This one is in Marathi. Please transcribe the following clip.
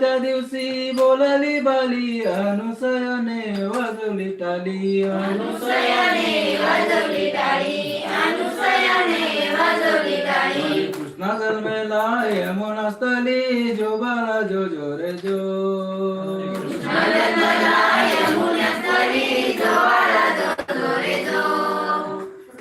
त्या दिवशी बोलली बाली अनुसयाने वाजवली टाली. अनुसयाने वाजवली टाळी अनुसयाने वाजवली टाळी कृष्णा जन्मेला यमुना स्थली जोबाला जो जो रे जो.